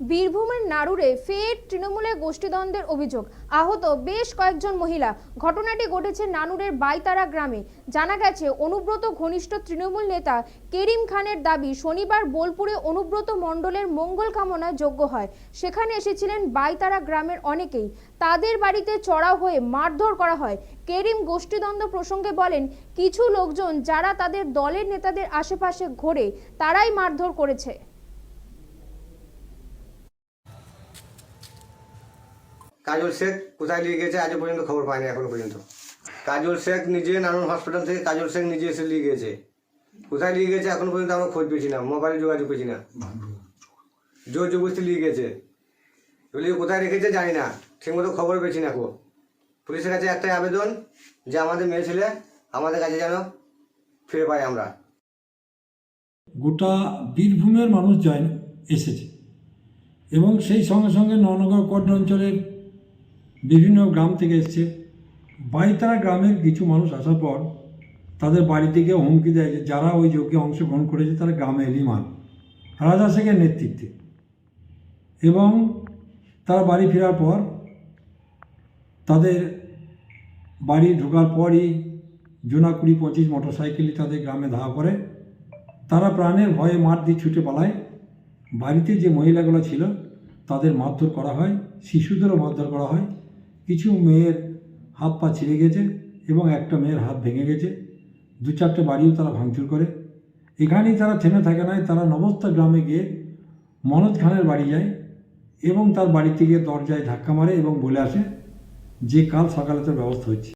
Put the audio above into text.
বীরভূমের নাড়ুরে ফের তৃণমূলের গোষ্ঠীদ্বন্দ্বের অভিযোগ। আহত বেশ কয়েকজন মহিলা। ঘটনাটি ঘটেছে নানুরের বাইতারা গ্রামে। জানা গেছে, অনুব্রত ঘনিষ্ঠ তৃণমূল নেতা কেরিম খানের দাবি, শনিবার বোলপুরে অনুব্রত মণ্ডলের মঙ্গল কামনায় যোগ্য হয়। সেখানে এসেছিলেন বাইতারা গ্রামের অনেকেই। তাদের বাড়িতে চড়াও হয়ে মারধর করা হয়। কেরিম গোষ্ঠীদ্বন্দ্ব প্রসঙ্গে বলেন, কিছু লোকজন যারা তাদের দলের নেতাদের আশেপাশে ঘোরে, তারাই মারধর করেছে। কাজল শেখ কোথায় নিয়ে গেছে আজও পর্যন্ত খবর পায়নি এখনও পর্যন্ত। কাজল শেখ নিজে নানুন হসপিটাল থেকে কাজল শেখ নিজে এসে নিয়ে গেছে। কোথায় নিয়ে গেছে এখনও পর্যন্ত আমরা খোঁজ পেয়েছি না, মোবাইলে যোগাযোগ পেয়েছি না। জোর জবরদস্তি নিয়ে গেছে। এগুলি কোথায় রেখেছে জানি না, ঠিকমতো খবর পেয়েছি না কো পুলিশের কাছে একটাই আবেদন, যে আমাদের মেয়ে ছেলে আমাদের কাছে যেন ফিরে পাই আমরা। গোটা বীরভূমের মানুষ জয়েন এসেছে। এবং সেই সঙ্গে সঙ্গে ননগর কোট অঞ্চলের বিভিন্ন গ্রাম থেকে এসছে। বাইতারা গ্রামের কিছু মানুষ আসার পর তাদের বাড়ি থেকে হুমকি দেয় যে যারা ওই যজ্ঞে অংশগ্রহণ করেছে তারা গ্রামে এলি মার রাজা শেখের নেতৃত্বে। এবং তারা বাড়ি ফেরার পর তাদের বাড়ি ঢোকার পরই জোনা কুড়ি পঁচিশ মোটর সাইকেলই তাদের গ্রামে ধাওয়া করে। তারা প্রাণের ভয়ে মাঠ দিয়ে ছুটে পালায়। বাড়িতে যে মহিলাগুলো ছিল তাদের মারধর করা হয়, শিশুদেরও মারধর করা হয়। কিছু মেয়ের হাত পা ছিঁড়ে গেছে এবং একটা মেয়ের হাত ভেঙে গেছে। দু চারটে বাড়িও তারা ভাঙচুর করে। এখানেই তারা থেমে থাকে না তারা নবস্থা গ্রামে গিয়ে মনোজ খানের বাড়ি যায় এবং তার বাড়ি থেকে দরজায় ধাক্কা মারে এবং বলে আসে যে কাল সকালে তার ব্যবস্থা হচ্ছে